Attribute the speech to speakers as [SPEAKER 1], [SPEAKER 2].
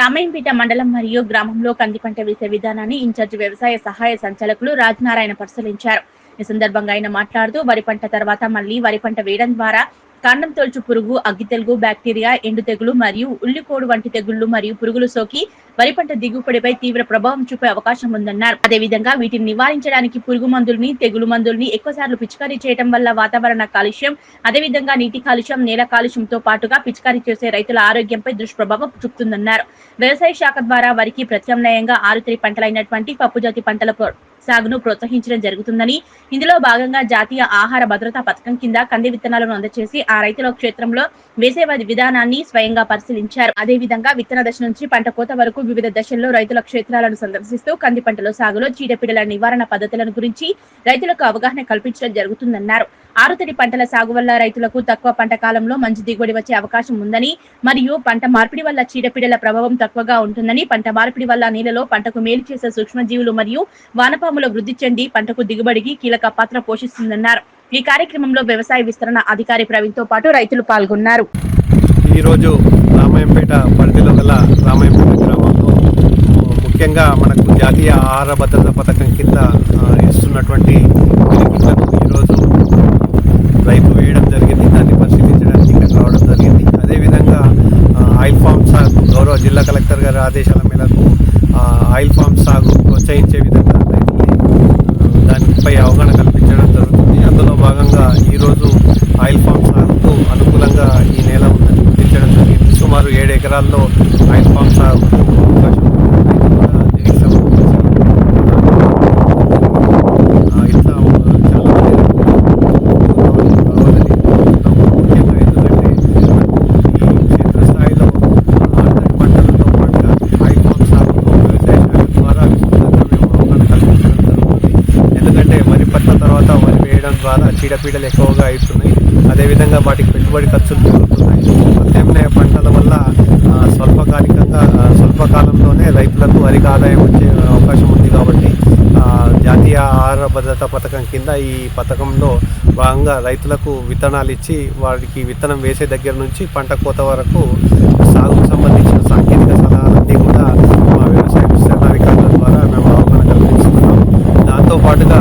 [SPEAKER 1] రామాయంపేట మండలం మరియు గ్రామంలో కంది పంట వేసే విధానాన్ని ఇన్ఛార్జ్ వ్యవసాయ సహాయ సంచాలకులు రాజనారాయణ పరిశీలించారు. ఈ సందర్భంగా ఆయన మాట్లాడుతూ వరి పంట తర్వాత మళ్ళీ వరి పంట వేయడం ద్వారా కాండం తొలుచు పురుగు అగ్గి తెగులు బ్యాక్టీరియా ఎండు తెగులు మరియు ఉల్లికోడు వంటి తెగుళ్ళు మరియు పురుగులు సోకి వరి పంట దిగుబడిపై తీవ్ర ప్రభావం చూపే అవకాశం ఉందన్నారు. అదేవిధంగా వీటిని నివారించడానికి పురుగు మందుల్ని తెగులు మందుల్ని ఎక్కువసార్లు పిచికారీ చేయడం వల్ల వాతావరణ కాలుష్యం అదేవిధంగా నీటి కాలుష్యం నేల కాలుష్యంతో పాటుగా పిచికారీ చేసే రైతుల ఆరోగ్యంపై దుష్ప్రభావం చూపుతుందన్నారు. వ్యవసాయ శాఖ ద్వారా వరికి ప్రత్యామ్నాయంగా ఆరుతరి పంటలైనటువంటి పప్పుజాతి పంటల సాగును ప్రోత్సహించడం జరుగుతుందని. ఇందులో భాగంగా జాతీయ ఆహార భద్రతా పథకం కింద కంది విత్తనాలను అందజేసి ఆ రైతుల క్షేత్రంలో వేసే విధానాన్ని స్వయంగా పరిశీలించారు. అదే విధంగా విత్తన దశ నుంచి పంట కోత వరకు వివిధ దశల్లో రైతుల క్షేత్రాలను సందర్శిస్తూ కంది పంటల సాగులో చీడపీడల నివారణ పద్ధతులను గురించి రైతులకు అవగాహన కల్పించడం జరుగుతుందన్నారు. ఆరుతడి పంటల సాగు వల్ల రైతులకు తక్కువ పంట కాలంలో మంచి దిగుబడి వచ్చే అవకాశం ఉందని మరియు పంట మార్పిడి వల్ల చీడపీడల ప్రభావం తక్కువగా ఉంటుందని పంట మార్పిడి వల్ల నీళ్ళలో పంటకు మేలు చేసే సూక్ష్మజీవులు మరియు వానపాముల వృద్ధి చెంది పంటకు దిగుబడికి కీలక పాత్ర పోషిస్తుందన్నారు. ఈ కార్యక్రమంలో వ్యవసాయ విస్తరణ అధికారి ప్రవీణ్తో పాటు రైతులు పాల్గొన్నారు.
[SPEAKER 2] ఈరోజు రామాయంపేట పరిధిలో గల రామాయంపేట గ్రామంలో ముఖ్యంగా మనకు జాతీయ ఆహార భద్రత పథకం కింద ఆ, ఇస్తున్నటువంటి పిలికిట్లను ఈరోజు రైతు వేయడం జరిగింది దాన్ని పరిశీలించడానికి ఇక్కడ రావడం జరిగింది అదేవిధంగా ఆ, ఆయిల్ ఫామ్ సాగు గౌరవ జిల్లా కలెక్టర్ గారి ఆదేశాల మేరకు ఆయిల్ ఫామ్ సాగు ప్రోత్సహించే విధంగా దానిపై అవగాహన కల్పించడం జరుగుతుంది. అందులో భాగంగా ఈరోజు ఆయిల్ ఫామ్ సాగుకు అనుకూలంగా ఈ నేల ఉందని గుర్తించడం జరిగింది. సుమారు ఏడు ఎకరాల్లో ఆయిల్ ఫామ్ సాగు అవకాశం ఉంది. రైతులు కూడా దీనికి సంబంధించి ఆ, ఇట్లా చాలా మంది రైతులు కావాలని కోరుకుంటున్నాము. ముఖ్యంగా ఎందుకంటే ఈ క్షేత్రస్థాయిలో ఆర్థిక పంటలతో పాటుగా ఆయిల్ ఫామ్ సాగుకు వ్యవసాయ శాఖ ద్వారా విస్తృతంగా మేము అవగాహన కల్పించడం జరుగుతుంది ఎందుకంటే వరి పట్ల తర్వాత వరి వేయడం ద్వారా చీడపీడలు ఎక్కువగా అవుతున్నాయి. అదేవిధంగా వాటికి పెట్టుబడి ఖర్చులు పెరుగుతున్నాయి. ప్రత్యామ్నాయ పంటల వల్ల స్వల్పకాలికంగా స్వల్పకాలంలోనే రైతులకు అధిక ఆదాయం వచ్చే అవకాశం ఉంది కాబట్టి జాతీయ ఆహార భద్రత పథకం కింద ఈ పథకంలో భాగంగా రైతులకు విత్తనాలు ఇచ్చి వారికి విత్తనం వేసే దగ్గర నుంచి పంట కోత వరకు సాగుకు సంబంధించిన సాంకేతిక సలహాలన్నీ కూడా మా వ్యవసాయ విస్తరణాధికారుల ద్వారా మేము అవగాహన కల్పిస్తున్నాం దాంతో పాటుగా